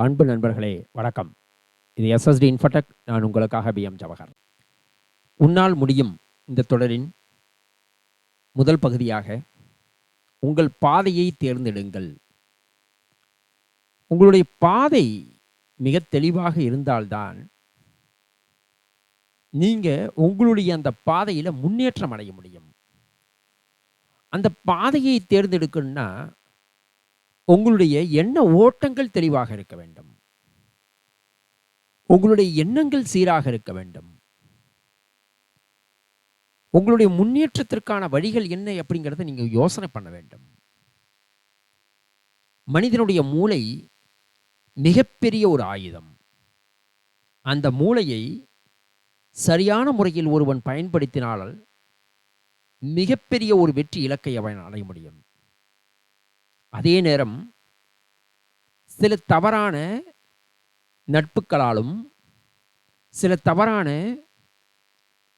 அன்பு நண்பர்களே வணக்கம். இது எஸ்எஸ்டி இன்ஃபோடெக் நான் உங்களுக்காக பிஎம் ஜவஹர். உன்னால் முடியும் இந்த தொடரின் முதல் பகுதியாக உங்கள் பாதையை தேர்ந்தெடுங்கள். உங்களுடைய பாதை மிக தெளிவாக இருந்தால்தான் நீங்கள் உங்களுடைய அந்த பாதையில் முன்னேற்றம் அடைய முடியும். அந்த பாதையை தேர்ந்தெடுக்கணும்னா உங்களுடைய எண்ண ஓட்டங்கள் தெளிவாக இருக்க வேண்டும். உங்களுடைய எண்ணங்கள் சீராக இருக்க வேண்டும். உங்களுடைய முன்னேற்றத்திற்கான வழிகள் என்ன அப்படிங்கிறத நீங்க யோசனை பண்ண வேண்டும். மனிதனுடைய மூளை மிகப்பெரிய ஒரு ஆயுதம். அந்த மூளையை சரியான முறையில் ஒருவன் பயன்படுத்தினால் மிகப்பெரிய ஒரு வெற்றி இலக்கை அவன் அடைய முடியும். அதே நேரம் சில தவறான நட்புகளாலும் சில தவறான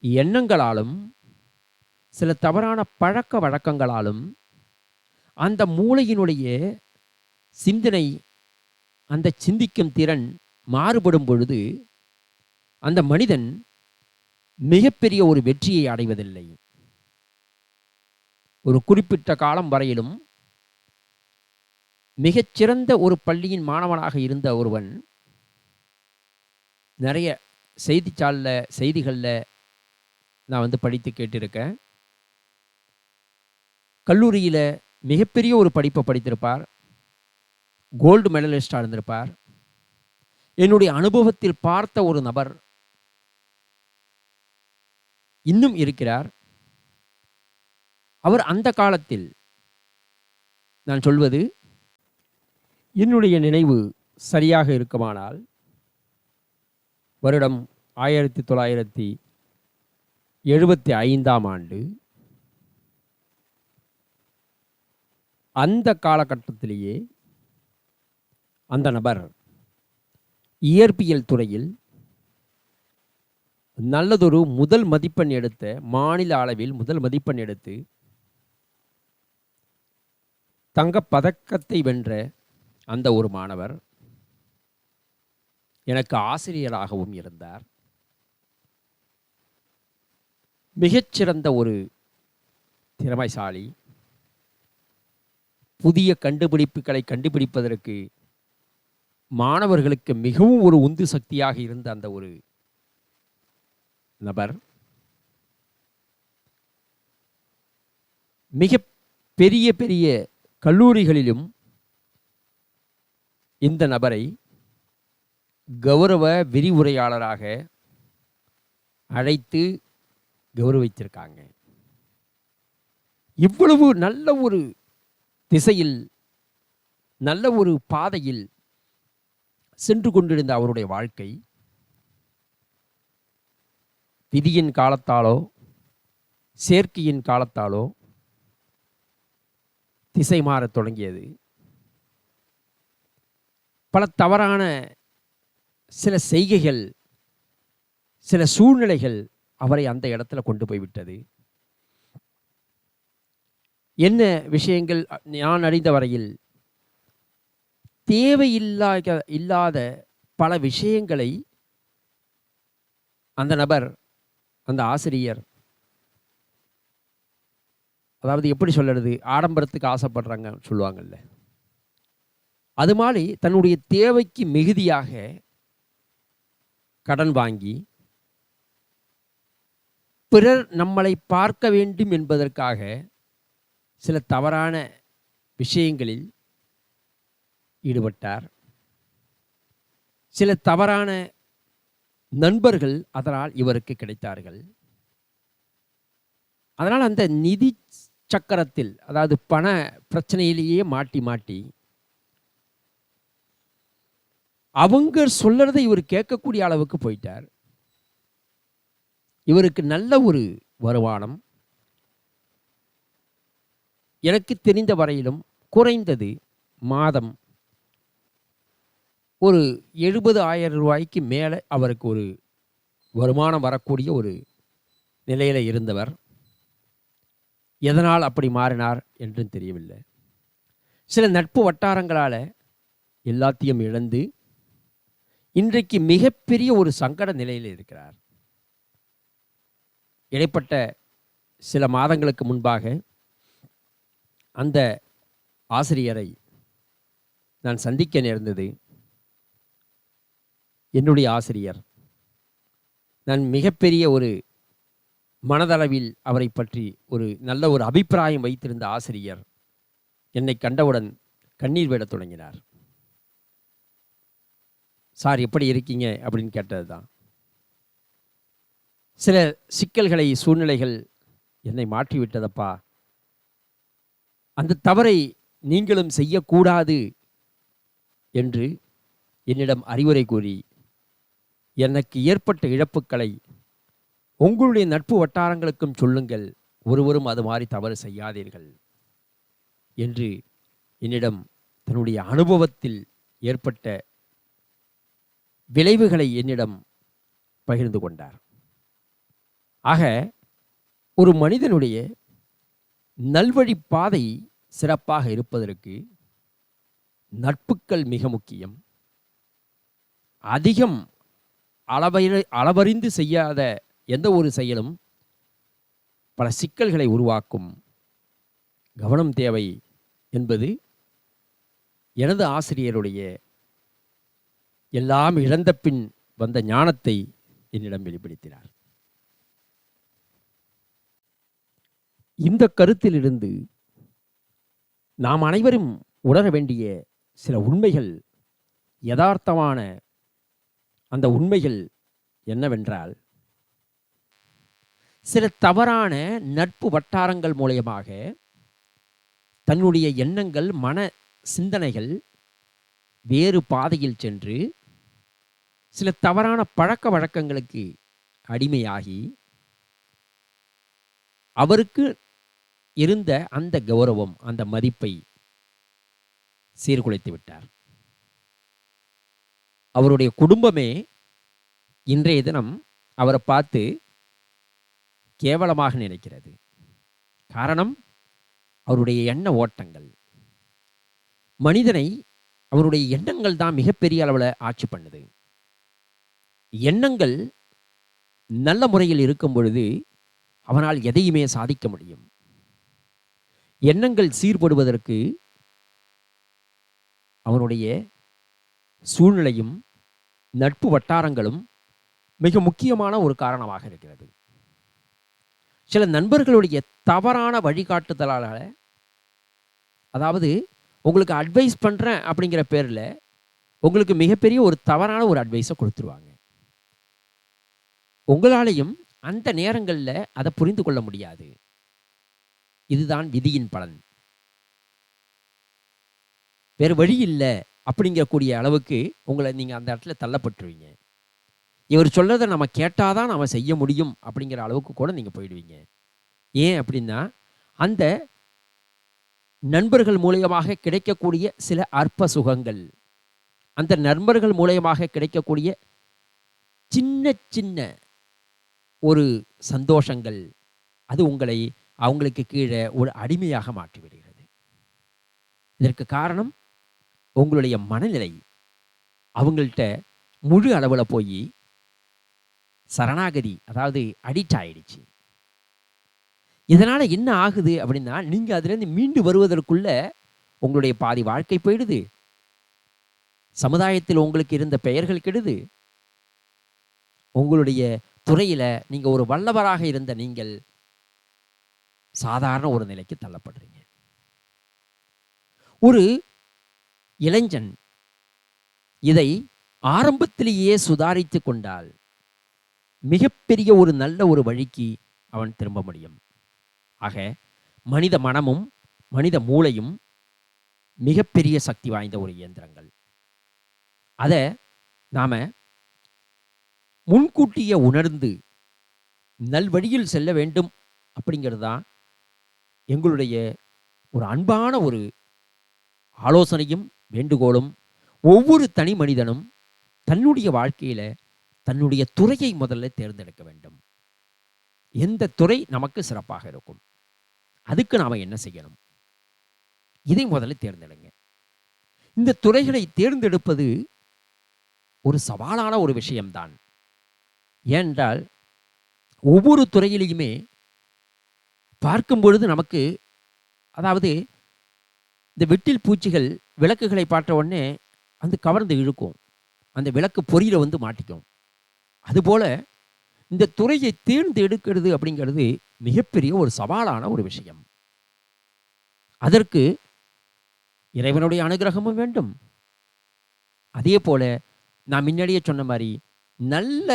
எண்ணங்களாலும் சில தவறான பழக்க வழக்கங்களாலும் அந்த மூளையினுடைய சிந்தனை அந்த சிந்திக்கும் திறன் மாறுபடும் பொழுது அந்த மனிதன் மிகப்பெரிய ஒரு வெற்றியை அடைவதில்லை. ஒரு குறிப்பிட்ட காலம் வரையிலும் மிகச்சிறந்த ஒரு பள்ளியின் மாணவனாக இருந்த ஒருவன் நிறைய செய்தித்தாளில் செய்திகளில் நான் வந்து படித்து கேட்டிருக்கேன். கல்லூரியில் மிகப்பெரிய ஒரு படிப்பை படித்திருப்பார். கோல்டு மெடலிஸ்டாக இருந்திருப்பார். என்னுடைய அனுபவத்தில் பார்த்த ஒரு நபர் இன்னும் இருக்கிறார். அவர் அந்த காலத்தில் நான் சொல்வது என்னுடைய நினைவு சரியாக இருக்குமானால் வருடம் ஆயிரத்தி தொள்ளாயிரத்தி எழுபத்தி ஐந்தாம் ஆண்டு அந்த காலகட்டத்திலேயே அந்த நபர் இயற்பியல் துறையில் நல்லதொரு முதல் மதிப்பெண் எடுத்த மாநில அளவில் முதல் மதிப்பெண் எடுத்து தங்கப் பதக்கத்தை வென்ற அந்த ஒரு மாணவர் எனக்கு ஆசிரியராகவும் இருந்தார். மிகச்சிறந்த ஒரு திறமைசாலி. புதிய கண்டுபிடிப்புகளை கண்டுபிடிப்பதற்கு மாணவர்களுக்கு மிகவும் ஒரு உந்து சக்தியாக இருந்த அந்த ஒரு நபர் மிக பெரிய பெரிய கல்லூரிகளிலும் இந்த நபரை கௌரவ விரிவுரையாளராக அழைத்து கௌரவித்திருக்காங்க. இவ்வளவு நல்ல ஒரு திசையில் நல்ல ஒரு பாதையில் சென்று கொண்டிருந்த அவருடைய வாழ்க்கை விதியின் காலத்தாலோ சேர்க்கையின் காலத்தாலோ திசை மாறத் தொடங்கியது. பல தவறான சில செய்கைகள் சில சூழ்நிலைகள் அவரை அந்த இடத்துல கொண்டு போய்விட்டது என்ன விஷயங்கள் நான் அறிந்த வரையில் தேவையில்லாத இல்லாத பல விஷயங்களை அந்த நபர் அந்த ஆசிரியர் அதாவது எப்படி சொல்லுறது ஆடம்பரத்துக்கு ஆசைப்படுறாங்க சொல்லுவாங்கல்ல. அது மாதிரி தன்னுடைய தேவைக்கு மிகுதியாக கடன் வாங்கி பிறர் நம்மளை பார்க்க வேண்டும் என்பதற்காக சில தவறான விஷயங்களில் ஈடுபட்டார். சில தவறான நண்பர்கள் அதனால் இவருக்கு கிடைத்தார்கள். அதனால் அந்த நிதி சக்கரத்தில் அதாவது பண பிரச்சனையிலேயே மாட்டி மாட்டி அவங்க சொல்றதை இவர் கேட்கக்கூடிய அளவுக்கு போயிட்டார். இவருக்கு நல்ல ஒரு வருமானம். எனக்கு தெரிந்த வரையிலும் குறைந்தது மாதம் ஒரு எழுபது ஆயிரம் ரூபாய்க்கு மேலே அவருக்கு ஒரு வருமானம் வரக்கூடிய ஒரு நிலையில் இருந்தவர். எதனால் அப்படி மாறினார் என்றும் தெரியவில்லை. சில நட்பு வட்டாரங்களால் எல்லாத்தையும் இழந்து இன்றைக்கு மிகப்பெரிய ஒரு சங்கட நிலையில் இருக்கிறார். இடைப்பட்ட சில மாதங்களுக்கு முன்பாக அந்த ஆசிரியரை நான் சந்திக்க நேர்ந்தது என்னுடைய ஆசிரியர். நான் மிகப்பெரிய ஒரு மனதளவில் அவரை பற்றி ஒரு நல்ல ஒரு அபிப்பிராயம் வைத்திருந்த ஆசிரியர் என்னை கண்டவுடன் கண்ணீர் விடத் தொடங்கினார். சார் எப்படி இருக்கீங்க? அப்படின்னு கேட்டது தான் சில சிக்கல்களை சூழ்நிலைகள் என்னை மாற்றிவிட்டதப்பா. அந்த தவறை நீங்களும் செய்யக்கூடாது என்று என்னிடம் அறிவுரை கூறி எனக்கு ஏற்பட்ட இழப்புக்களை உங்களுடைய நட்பு வட்டாரங்களுக்கும் சொல்லுங்கள். ஒருவரும் அது மாதிரி தவறு செய்யாதீர்கள் என்று என்னிடம் தன்னுடைய அனுபவத்தில் ஏற்பட்ட விளைவுகளை என்னிடம் பகிர்ந்து கொண்டார். ஆக ஒரு மனிதனுடைய நல்வழி பாதை சிறப்பாக இருப்பதற்கு நட்புக்கள் மிக முக்கியம். அதிகம் அளவறி அளவறிந்து செய்யாத எந்த ஒரு செயலும் பல சிக்கல்களை உருவாக்கும் கவனம் தேவை என்பது எனது ஆசிரியருடைய எல்லாம் இழந்த பின் வந்த ஞானத்தை என்னிடம் வெளிப்படுத்தினார். இந்த கருத்திலிருந்து நாம் அனைவரும் உணர வேண்டிய சில உண்மைகள் யதார்த்தமான அந்த உண்மைகள் என்னவென்றால் சில தவறான நட்பு வட்டாரங்கள் மூலயமாக தன்னுடைய எண்ணங்கள் மன சிந்தனைகள் வேறு பாதையில் சென்று சில தவறான பழக்க வழக்கங்களுக்கு அடிமையாகி அவருக்கு இருந்த அந்த கௌரவம் அந்த மதிப்பை சீர்குலைத்து விட்டார். அவருடைய குடும்பமே இன்றைய தினம் அவரை பார்த்து கேவலமாக நினைக்கிறது. காரணம் அவருடைய எண்ண ஓட்டங்கள். மனிதனை அவருடைய எண்ணங்கள் தான் மிகப்பெரிய அளவில் ஆட்சி பண்ணுது. எண்ணங்கள் நல்ல முறையில் இருக்கும் பொழுது அவனால் எதையுமே சாதிக்க முடியும். எண்ணங்கள் சீர்படுவதற்கு அவனுடைய சூழ்நிலையும் நட்பு வட்டாரங்களும் மிக முக்கியமான ஒரு காரணமாக இருக்கிறது. சில நண்பர்களுடைய தவறான வழிகாட்டுதலால் அதாவது உங்களுக்கு அட்வைஸ் பண்ணுறேன் அப்படிங்கிற பேரில் உங்களுக்கு மிகப்பெரிய ஒரு தவறான ஒரு அட்வைஸை கொடுத்துருவாங்க. உங்களாலையும் அந்த நேரங்களில் அதை புரிந்து கொள்ள முடியாது. இதுதான் விதியின் பலன். வேறு வழி இல்லை அப்படிங்கக்கூடிய அளவுக்கு உங்களை நீங்கள் அந்த இடத்துல தள்ளப்பட்டுருவீங்க. இவர் சொல்கிறத நம்ம கேட்டாதான் நம்ம செய்ய முடியும் அப்படிங்கிற அளவுக்கு கூட நீங்கள் போயிடுவீங்க. ஏன் அப்படின்னா அந்த நண்பர்கள் மூலியமாக கிடைக்கக்கூடிய சில அற்ப சுகங்கள் அந்த நண்பர்கள் மூலியமாக கிடைக்கக்கூடிய சின்ன சின்ன ஒரு சந்தோஷங்கள் அது உங்களை அவங்களுக்கு கீழே ஒரு அடிமையாக மாற்றிவிடுகிறது. இதற்கு காரணம் உங்களுடைய மனநிலை. அவங்கள்ட்ட முழு அளவில் போய் சரணாகதி அதாவது அடிக்ட் ஆயிடுச்சு. இதனால் என்ன ஆகுது அப்படின்னா நீங்கள் அதுலேருந்து மீண்டு வருவதற்குள்ள உங்களுடைய பாதி வாழ்க்கை போயிடுது. சமுதாயத்தில் உங்களுக்கு இருந்த பெயர்கள் கெடுது. உங்களுடைய துறையில் நீங்கள் ஒரு வல்லவராக இருந்த நீங்கள் சாதாரண ஒரு நிலைக்கு தள்ளப்படுறீங்க. ஒரு இளைஞன் இதை ஆரம்பத்திலேயே சுதாரித்து கொண்டால் மிகப்பெரிய ஒரு நல்ல ஒரு வழிக்கு அவன் திரும்ப முடியும். ஆக மனித மனமும் மனித மூளையும் மிகப்பெரிய சக்தி வாய்ந்த ஒரு இயந்திரங்கள். அதை நாம் முன்கூட்டியே உணர்ந்து நல்வழியில் செல்ல வேண்டும் அப்படிங்கிறது தான் எங்களுடைய ஒரு அன்பான ஒரு ஆலோசனையும் வேண்டுகோளும். ஒவ்வொரு தனி மனிதனும் தன்னுடைய வாழ்க்கையில் தன்னுடைய துறையை முதல்ல தேர்ந்தெடுக்க வேண்டும். எந்த துறை நமக்கு சிறப்பாக இருக்கும்? அதுக்கு நாம் என்ன செய்யணும்? இதை முதல்ல தேர்ந்தெடுங்க. இந்த துறைகளை தேர்ந்தெடுப்பது ஒரு சவாலான ஒரு விஷயம்தான். ஏனென்றால் ஒவ்வொரு துறையிலையுமே பார்க்கும் பொழுது நமக்கு அதாவது இந்த வெட்டில் பூச்சிகள் விளக்குகளை பார்த்த உடனே வந்து கவர்ந்து இழுக்கும். அந்த விளக்கு பொறியில் வந்து மாட்டிக்கும். அதுபோல் இந்த துறையை தேர்ந்து எடுக்கிறது அப்படிங்கிறது மிகப்பெரிய ஒரு சவாலான ஒரு விஷயம். அதற்கு இறைவனுடைய அனுகிரகமும் வேண்டும். அதே போல் நான் முன்னாடியே சொன்ன மாதிரி நல்ல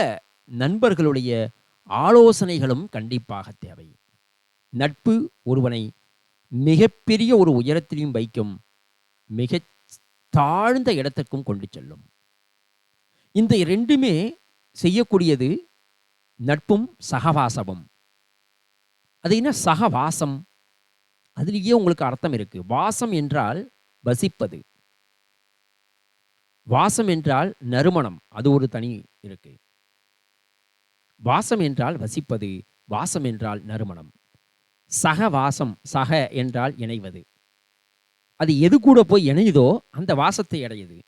நண்பர்களுடைய ஆலோசனைகளும் கண்டிப்பாக தேவை. நட்பு ஒருவனை மிகப்பெரிய ஒரு உயரத்திலையும் வைக்கும் மிக தாழ்ந்த இடத்திற்கும் கொண்டு செல்லும். இந்த ரெண்டுமே செய்யக்கூடியது நட்பும் சகவாசமும். அது என்ன சகவாசம்? அதுலேயே உங்களுக்கு அர்த்தம் இருக்கு. வாசம் என்றால் வசிப்பது. வாசம் என்றால் நறுமணம். அது ஒரு தனி இருக்குது வாசம் என்றால் வசிப்பது வாசம் என்றால் நறுமணம். சக வாசம் சக என்றால் இணைவது. அது எது கூட போய் இணையுதோ அந்த வாசத்தை அடையுது.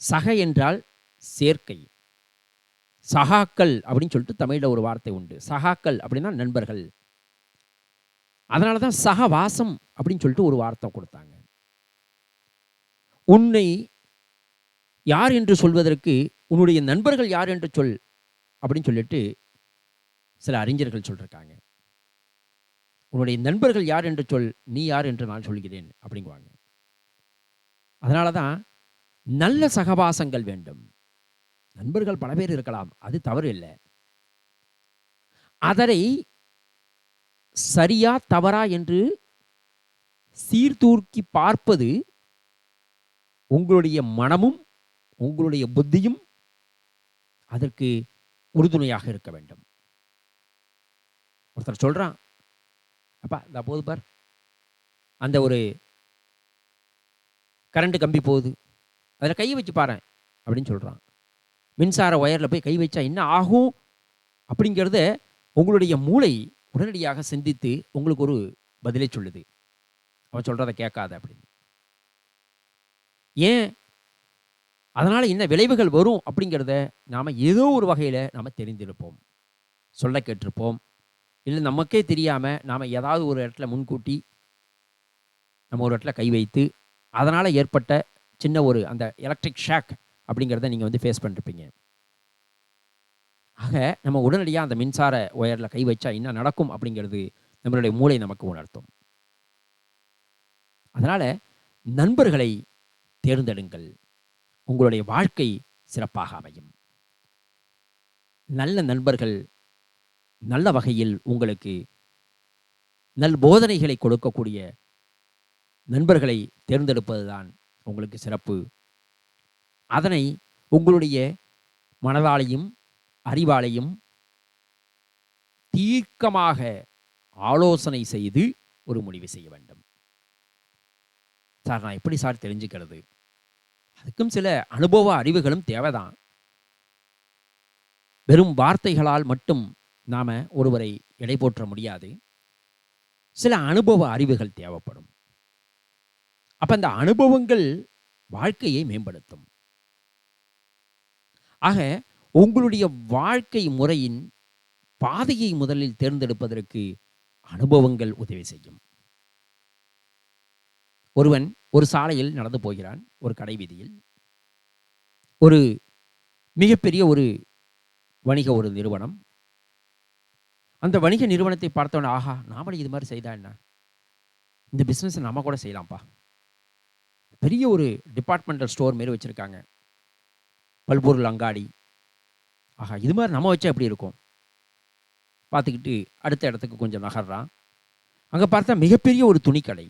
சக என்றால் சேர்க்கை. சகாக்கள் அப்படின்னு சொல்லிட்டு தமிழில் ஒரு வார்த்தை உண்டு. சகாக்கள் அப்படின்னா நண்பர்கள். அதனால தான் சகவாசம் அப்படின்னு சொல்லிட்டு ஒரு வார்த்தை கொடுத்தாங்க. உன்னை யார் என்று சொல்வதற்கு உன்னுடைய நண்பர்கள் யார் என்று சொல் அப்படின்னு சொல்லிட்டு சில அறிஞர்கள் சொல்லியிருக்காங்க உன்னுடைய நண்பர்கள் யார் என்று சொல் நீ யார் என்று நான் சொல்கிறேன் அப்படிங்குவாங்க. அதனால தான் நல்ல சகவாசங்கள் வேண்டும். நண்பர்கள் பல பேர் இருக்கலாம் அது தவறு இல்லை. அதனை சரியா தவறா என்று சீர்தூக்கி பார்ப்பது உங்களுடைய மனமும் உங்களுடைய புத்தியும் அதற்கு உறுதுணையாக இருக்க வேண்டும். ஒருத்தர் சொல்றான் அப்பா இந்த போது பார். அந்த ஒரு கரண்ட் கம்பி போகுது. அதில் கை வச்சு பாரு அப்படின்னு சொல்றான். மின்சார ஒயரில் போய் கை வச்சா என்ன ஆகும்? அப்படிங்கிறத உங்களுடைய மூளை உடனடியாக சிந்தித்து உங்களுக்கு ஒரு பதிலை சொல்லுது. அவன் சொல்கிறத கேட்காத அப்படின்னு. ஏன்? அதனால் என்ன விளைவுகள் வரும் அப்படிங்கிறத நாம் ஏதோ ஒரு வகையில் நாம் தெரிந்திருப்போம். சொல்ல கேட்டிருப்போம். இல்லை நமக்கே தெரியாமல் நாம் ஏதாவது ஒரு இடத்துல முன்கூட்டி நம்ம ஒரு இடத்துல கை வைத்து அதனால் ஏற்பட்ட சின்ன ஒரு அந்த எலக்ட்ரிக் ஷாக் அப்படிங்கிறத நீங்கள் வந்து ஃபேஸ் பண்ணிருப்பீங்க. ஆக நம்ம உடனடியாக அந்த மின்சார ஒயரில் கை வச்சா என்ன நடக்கும் அப்படிங்கிறது நம்மளுடைய மூளை நமக்கு உணர்த்தும். அதனால் நண்பர்களை தேர்ந்தெடுங்கள். உங்களுடைய வாழ்க்கை சிறப்பாக அமையும். நல்ல நண்பர்கள் நல்ல வகையில் உங்களுக்கு நல் போதனைகளை கொடுக்கக்கூடிய நண்பர்களை தேர்ந்தெடுப்பதுதான் உங்களுக்கு சிறப்பு. அதனை உங்களுடைய மனதாலையும் அறிவாலையும் தீர்க்கமாக ஆலோசனை செய்து ஒரு முடிவு செய்ய வேண்டும். சார் நான் எப்படி சார் தெரிஞ்சுக்கிறது? அதுக்கும் சில அனுபவ அறிவுகளும் தேவைதான். வெறும் வார்த்தைகளால் மட்டும் நாம ஒருவரை எடை போற்ற முடியாது. சில அனுபவ அறிவுகள் தேவைப்படும். அப்போ அந்த அனுபவங்கள் வாழ்க்கையை மேம்படுத்தும். ஆக உங்களுடைய வாழ்க்கை முறையின் பாதையை முதலில் தேர்ந்தெடுப்பதற்கு அனுபவங்கள் உதவி செய்யும். ஒருவன் ஒரு சாலையில் நடந்து போகிறான் ஒரு கடை வீதியில். ஒரு மிகப்பெரிய ஒரு வணிக ஒரு நிறுவனம். அந்த வணிக நிறுவனத்தை பார்த்தோன்னே ஆஹா நாமளும் இது மாதிரி செய்தா என்ன? இந்த பிஸ்னஸ் நாம கூட செய்யலாம்ப்பா. பெரிய ஒரு டிபார்ட்மெண்டல் ஸ்டோர் மாரி வச்சுருக்காங்க. பல்பொருள் அங்காடி ஆஹா இது மாதிரி நம்ம வச்சா எப்படி இருக்கும்? பார்த்துக்கிட்டு அடுத்த இடத்துக்கு கொஞ்சம் நகர்றான். அங்கே பார்த்தா மிகப்பெரிய ஒரு துணிக்கடை.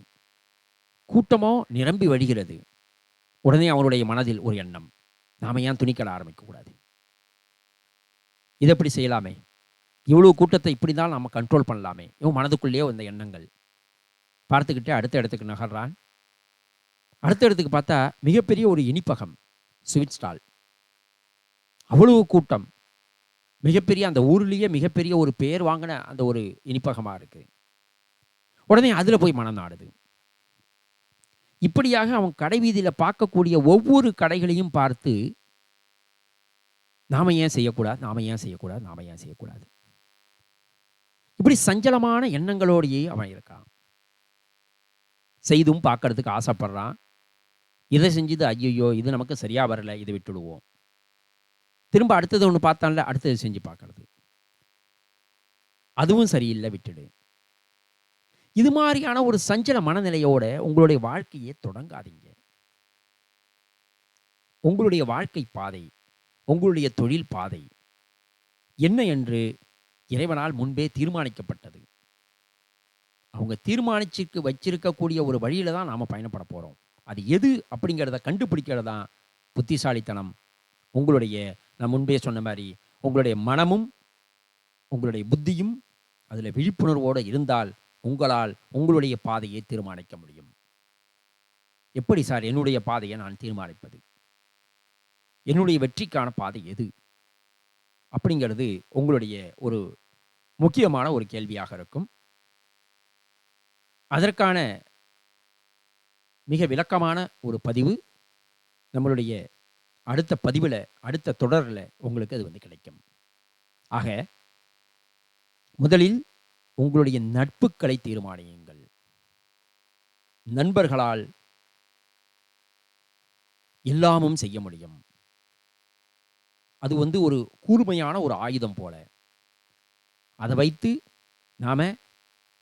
கூட்டமோ நிரம்பி வழிகிறது. உடனே அவருடைய மனதில் ஒரு எண்ணம். நாம ஏன் துணிக்கல ஆரம்பிக்கக்கூடாது? இதை எப்படி செய்யலாமே? இவ்வளோ கூட்டத்தை இப்படி தான் நம்ம கண்ட்ரோல் பண்ணலாமே? இவன் மனதுக்குள்ளேயே வந்த எண்ணங்கள். பார்த்துக்கிட்டே அடுத்த இடத்துக்கு நகர்றான். அடுத்த இடத்துக்கு பார்த்தா மிகப்பெரிய ஒரு இனிப்பகம் ஸ்வீட் ஸ்டால் அவ்வளவு கூட்டம். மிகப்பெரிய அந்த ஊர்லேயே மிகப்பெரிய ஒரு பேர் வாங்கின அந்த ஒரு இனிப்பகமாக இருக்குது உடனே அதில் போய் மனம் நாடுது. இப்படியாக அவன் கடை வீதியில் பார்க்கக்கூடிய ஒவ்வொரு கடைகளையும் பார்த்து நாம ஏன் செய்யக்கூடாது? நாம ஏன் செய்யக்கூடாது? நாம ஏன் செய்யக்கூடாது? இப்படி சஞ்சலமான எண்ணங்களோடையே அவன் இருக்கான். செய்தும் பார்க்கறதுக்கு ஆசைப்படுறான். இதை செஞ்சது ஐயையோ இது நமக்கு சரியாக வரல இதை விட்டுடுவோம். திரும்ப அடுத்தது ஒன்று பார்த்தான்ல அடுத்தது செஞ்சு பார்க்கறது. அதுவும் சரியில்லை விட்டுடு. இது மாதிரியான ஒரு சஞ்சல மனநிலையோட உங்களுடைய வாழ்க்கையை தொடங்காதீங்க. உங்களுடைய வாழ்க்கை பாதை உங்களுடைய தொழில் பாதை என்ன என்று இறைவனால் முன்பே தீர்மானிக்கப்பட்டது. அவங்க தீர்மானிச்சுக்கு வச்சிருக்கக்கூடிய ஒரு வழியில தான் நாம் பயணப்பட போகிறோம் அது எது அப்படிங்கிறத கண்டுபிடிக்கிறது தான் புத்திசாலித்தனம். உங்களுடைய நான் முன்பே சொன்ன மாதிரி உங்களுடைய மனமும் உங்களுடைய புத்தியும் அதில் விழிப்புணர்வோடு இருந்தால் உங்களால் உங்களுடைய பாதையை தீர்மானிக்க முடியும். எப்படி சார் என்னுடைய பாதையை நான் தீர்மானிப்பது? என்னுடைய வெற்றிக்கான பாதை எது? அப்படிங்கிறது உங்களுடைய ஒரு முக்கியமான ஒரு கேள்வியாக இருக்கும். அதற்கான மிக விளக்கமான ஒரு பதிவு நம்மளுடைய அடுத்த பதிவில் அடுத்த தொடரில் உங்களுக்கு அது வந்து கிடைக்கும். ஆக முதலில் உங்களுடைய நட்புகளை தீர்மானியுங்கள். நண்பர்களால் எல்லாமும் செய்ய முடியும். அது வந்து ஒரு கூர்மையான ஒரு ஆயுதம் போல. அதை வைத்து நாம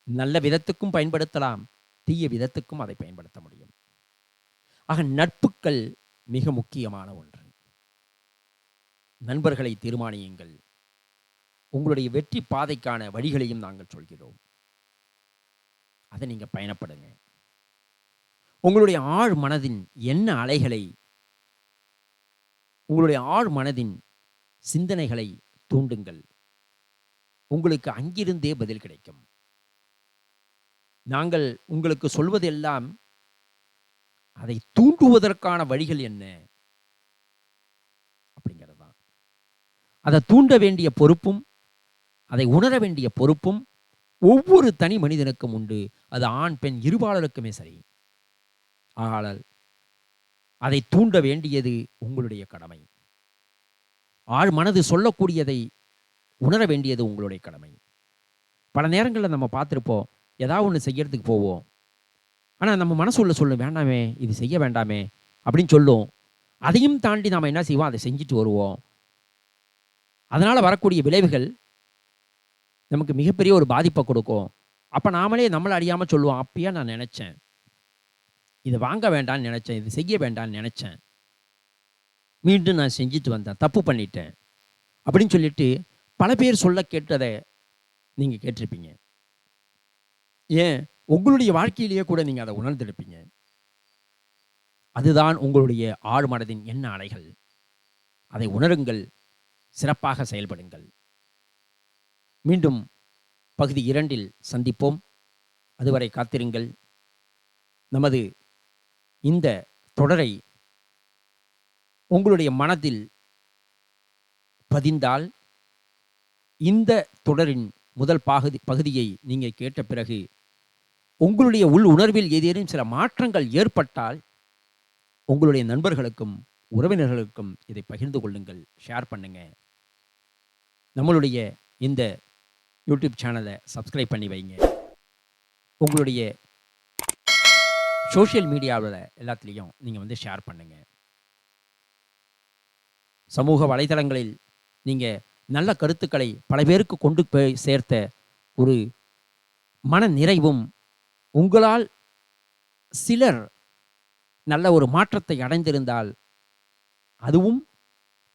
நல்ல விதத்துக்கும் பயன்படுத்தலாம் தீய விதத்துக்கும் அதை பயன்படுத்த முடியும். ஆக நட்புகள் மிக முக்கியமான ஒன்று. நண்பர்களை தீர்மானியுங்கள். உங்களுடைய வெற்றி பாதைக்கான வழிகளையும் நாங்கள் சொல்கிறோம். அதை நீங்க பயணப்படுங்க. உங்களுடைய ஆழ் மனதின் என்ன அலைகளை உங்களுடைய ஆழ் மனதின் சிந்தனைகளை தூண்டுங்கள். உங்களுக்கு அங்கிருந்தே பதில் கிடைக்கும். நாங்கள் உங்களுக்கு சொல்வதெல்லாம் அதை தூண்டுவதற்கான வழிகள் என்ன? அப்படிங்கிறது தான் அதை தூண்ட வேண்டிய பொறுப்பும் அதை உணர வேண்டிய பொறுப்பும் ஒவ்வொரு தனி மனிதனுக்கும் உண்டு. அது ஆண் பெண் இருபாலருக்குமே சரி. ஆனால் அதை தூண்ட வேண்டியது உங்களுடைய கடமை. ஆழ் மனது சொல்லக்கூடியதை உணர வேண்டியது உங்களுடைய கடமை. பல நேரங்களில் நம்ம பார்த்துருப்போம் ஏதாவது ஒன்று செய்யறதுக்கு போவோம். ஆனால் நம்ம மனசு உள்ள சொல்லும் வேண்டாமே இது செய்ய வேண்டாமே அப்படின்னு சொல்லும். அதையும் தாண்டி நாம் என்ன செய்வோம்? அதை செஞ்சுட்டு வருவோம். அதனால் வரக்கூடிய விளைவுகள் நமக்கு மிகப்பெரிய ஒரு பாதிப்பை கொடுக்கும். அப்போ நாமளே நம்மளை அறியாமல் சொல்லுவோம் அப்பயே நான் நினச்சேன். இதை வாங்க வேண்டாம்னு நினச்சேன் இது செய்ய வேண்டாம்னு நினச்சேன். மீண்டும் நான் செஞ்சுட்டு வந்தேன் தப்பு பண்ணிட்டேன். அப்படின்னு சொல்லிட்டு பல பேர் சொல்ல கேட்டதை நீங்கள் கேட்டிருப்பீங்க. ஏன்? உங்களுடைய வாழ்க்கையிலேயே கூட நீங்கள் அதை உணர்ந்திருப்பீங்க. அதுதான் உங்களுடைய ஆழ்மனதின் என்ன அலைகள். அதை உணருங்கள் சிறப்பாக செயல்படுங்கள். மீண்டும் பகுதி இரண்டில் சந்திப்போம். அதுவரை காத்திருங்கள். நமது இந்த தொடரை உங்களுடைய மனதில் பதிந்தால் இந்த தொடரின் முதல் பகுதி பகுதியை நீங்கள் கேட்ட பிறகு உங்களுடைய உள் உணர்வில் ஏதேனும் சில மாற்றங்கள் ஏற்பட்டால் உங்களுடைய நண்பர்களுக்கும் உறவினர்களுக்கும் இதை பகிர்ந்து கொள்ளுங்கள் ஷேர் பண்ணுங்கள் நம்மளுடைய இந்த யூடியூப் சேனலை சப்ஸ்கிரைப் பண்ணி வைங்க. உங்களுடைய சோஷியல் மீடியாவில் எல்லாத்துலேயும் நீங்கள் வந்து ஷேர் பண்ணுங்க. சமூக வலைதளங்களில் நீங்கள் நல்ல கருத்துக்களை பல பேருக்கு கொண்டு போய் சேர்த்த ஒரு மன நிறைவும் உங்களால் சிலர் நல்ல ஒரு மாற்றத்தை அடைந்திருந்தால் அதுவும்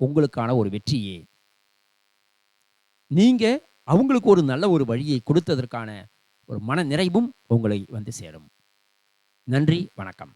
உங்களுக்கான ஒரு வெற்றியே. நீங்க அவங்களுக்கு ஒரு நல்ல ஒரு வழியை கொடுத்ததற்கான ஒரு மன நிறைவும் உங்களை வந்து சேரும். நன்றி வணக்கம்.